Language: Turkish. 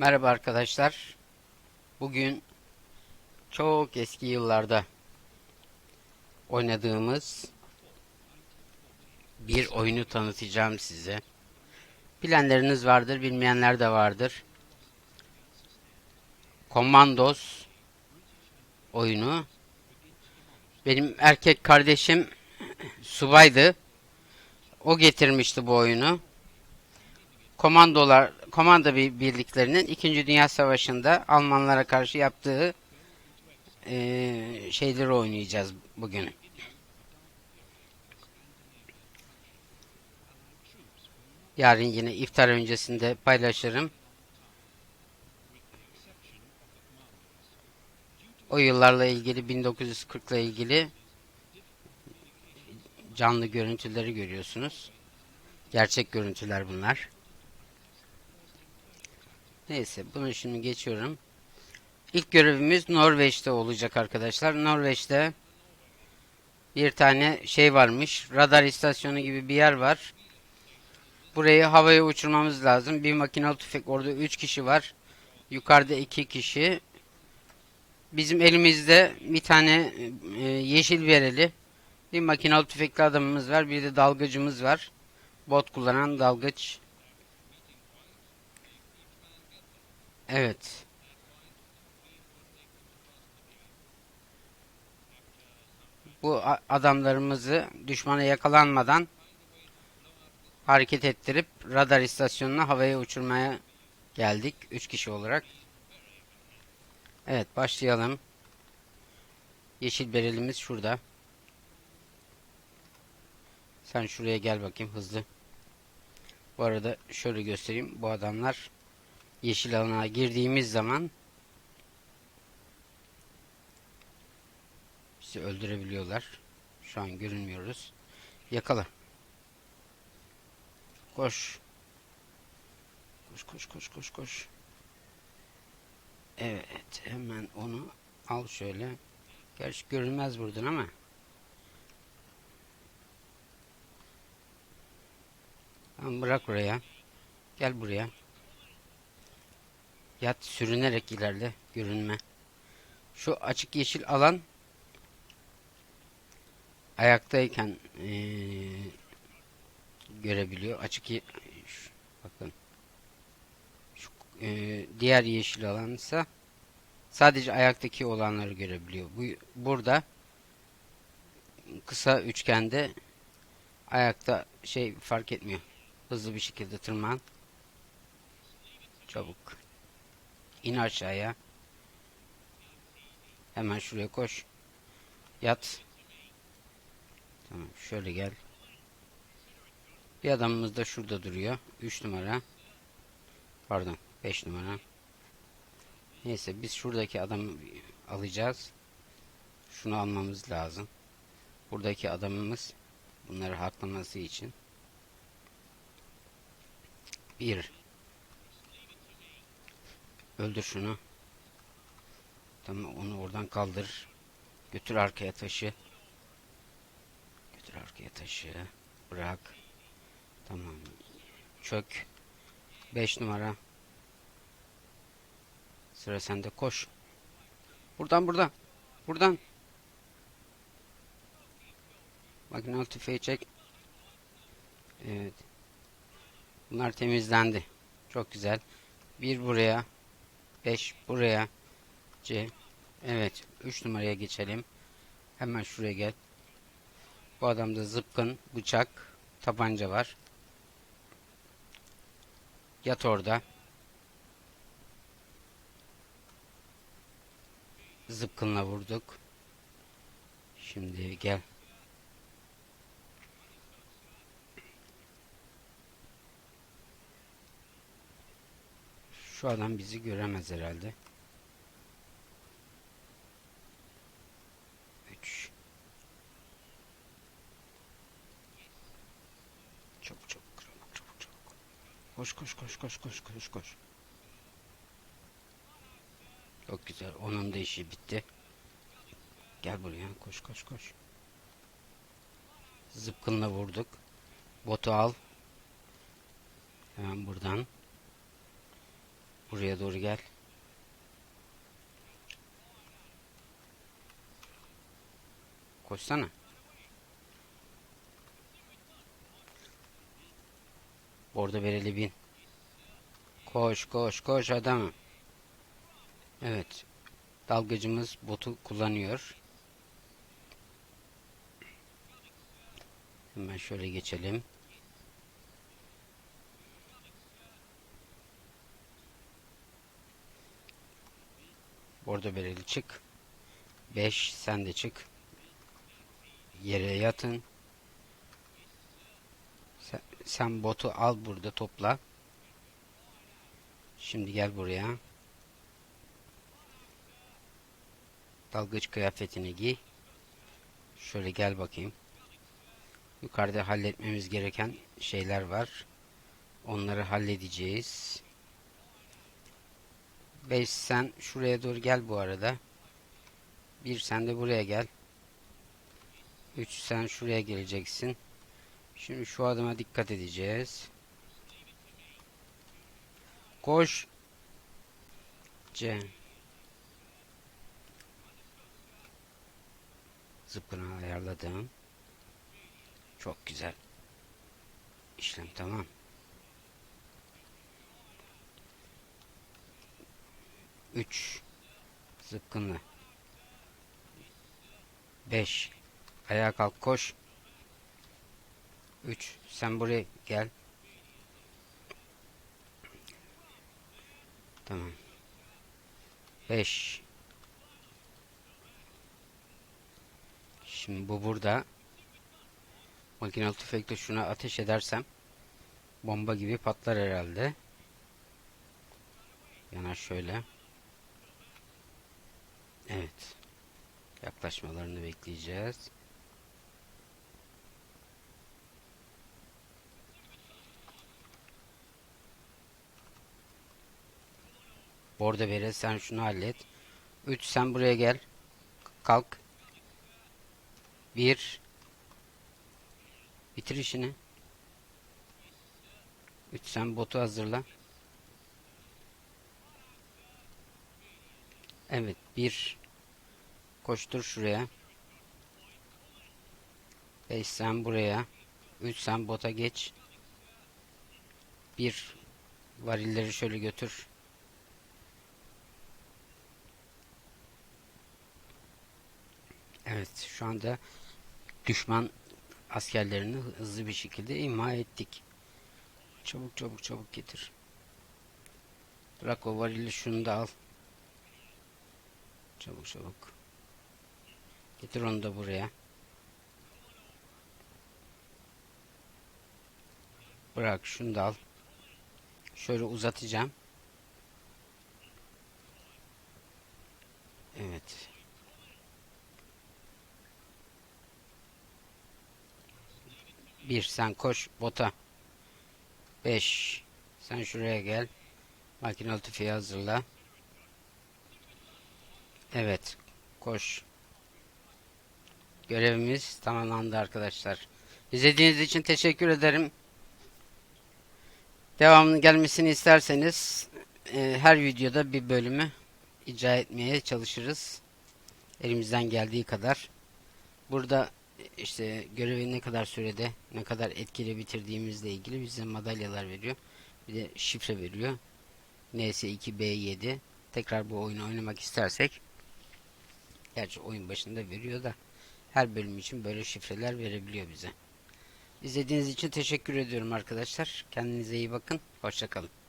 Merhaba arkadaşlar. Bugün çok eski yıllarda oynadığımız bir oyunu tanıtacağım size. Bilenleriniz vardır, bilmeyenler de vardır. Commandos oyunu. Benim erkek kardeşim subaydı. O getirmişti bu oyunu. Komandolar, komando bir- birliklerinin 2. Dünya Savaşı'nda Almanlara karşı yaptığı eee, şeyleri oynayacağız bugün. Yarın yine iftar öncesinde paylaşırım. O yıllarla ilgili 1940'la ilgili canlı görüntüleri görüyorsunuz. Gerçek görüntüler bunlar. Neyse bunu şimdi geçiyorum. İlk görevimiz Norveç'te olacak arkadaşlar. Norveç'te bir tane şey varmış. Radar istasyonu gibi bir yer var. Burayı havaya uçurmamız lazım. Bir makinalı tüfek orada 3 kişi var. Yukarıda 2 kişi. Bizim elimizde bir tane e, yeşil bereli bir makinalı tüfekli adamımız var. Bir de dalgıcımız var. Bot kullanan dalgıç. Evet. Bu adamlarımızı düşmana yakalanmadan hareket ettirip radar istasyonuna havaya uçurmaya geldik. 3 kişi olarak. Evet başlayalım. Yeşil berelimiz şurada. Sen şuraya gel bakayım hızlı. Bu arada şöyle göstereyim. Bu adamlar yeşil alana girdiğimiz zaman bizi öldürebiliyorlar. Şu an görünmüyoruz. Yakala. Koş. Koş koş koş koş koş. Evet hemen onu al şöyle. Gerçi görünmez buradan ama. Tamam bırak oraya. Gel buraya. Yat sürünerek ilerle. Görünme. Şu açık yeşil alan ayaktayken eee, görebiliyor. Açık ye- şu- bakın. Şu, eee, diğer yeşil alan ise sadece ayaktaki olanları görebiliyor. Bu burada kısa üçgende ayakta şey fark etmiyor. Hızlı bir şekilde tırman. Çabuk. İn aşağıya. Hemen şuraya koş. Yat. Tamam şöyle gel. Bir adamımız da şurada duruyor. 3 numara. Pardon 5 numara. Neyse biz şuradaki adamı alacağız. Şunu almamız lazım. Buradaki adamımız bunları haklaması için. Bir. Öldür şunu. Tamam onu oradan kaldır. Götür arkaya taşı. Götür arkaya taşı. Bırak. Tamam. Çök. 5 numara. Sıra sende koş. Buradan buradan. Buradan. Makinalı tüfeği çek. Evet. Bunlar temizlendi. Çok güzel. Bir buraya. 5 buraya. C. Evet. 3 numaraya geçelim. Hemen şuraya gel. Bu adamda zıpkın, bıçak, tabanca var. Yat orada. Zıpkınla vurduk. Şimdi gel. Şu adam bizi göremez herhalde. 3 Çabuk çabuk kıralım çabuk çabuk. Koş koş koş koş koş koş koş. Çok güzel. Onun da işi bitti. Gel buraya. Koş koş koş. Zıpkınla vurduk. Botu al. Hemen buradan. Buraya doğru gel. Koşsana. Orada bereli bin. Koş koş koş adamım. Evet. Dalgıcımız botu kullanıyor. Hemen şöyle geçelim. Orada bereli çık. 5 sen de çık. Yere yatın. Sen, sen botu al burada topla. Şimdi gel buraya. Dalgıç kıyafetini giy. Şöyle gel bakayım. Yukarıda halletmemiz gereken şeyler var. Onları halledeceğiz. 5 sen şuraya doğru gel bu arada. 1 sen de buraya gel. 3 sen şuraya geleceksin. Şimdi şu adıma dikkat edeceğiz. Koş. C. Zıpkını ayarladım. Çok güzel. İşlem tamam. Üç. Zıpkınlı. Beş. Ayağa kalk koş. Üç. Sen buraya gel. Tamam. Beş. Şimdi bu burada. Makinalı tüfekle şuna ateş edersem bomba gibi patlar herhalde. Yana şöyle. Evet. Yaklaşmalarını bekleyeceğiz. Borda bere sen şunu hallet. 3 sen buraya gel. Kalk. 1 Bitir işini. 3 sen botu hazırla. Evet bir koştur şuraya. 5 sen buraya. 3 sen bota geç. Bir varilleri şöyle götür. Evet şu anda düşman askerlerini hızlı bir şekilde imha ettik. Çabuk çabuk çabuk getir. Bırak o varili şunu da al. Çabuk çabuk. Getir onu da buraya. Bırak şunu da al. Şöyle uzatacağım. Evet. Bir sen koş bota. Beş. Sen şuraya gel. Makinalı tüfeği hazırla. Evet. Koş. Görevimiz tamamlandı arkadaşlar. İzlediğiniz için teşekkür ederim. Devamının gelmesini isterseniz e, her videoda bir bölümü icra etmeye çalışırız. Elimizden geldiği kadar. Burada işte görevi ne kadar sürede ne kadar etkili bitirdiğimizle ilgili bize madalyalar veriyor. Bir de şifre veriyor. NS2B7 tekrar bu oyunu oynamak istersek gerçi oyun başında veriyor da her bölüm için böyle şifreler verebiliyor bize. İzlediğiniz için teşekkür ediyorum arkadaşlar. Kendinize iyi bakın. Hoşçakalın.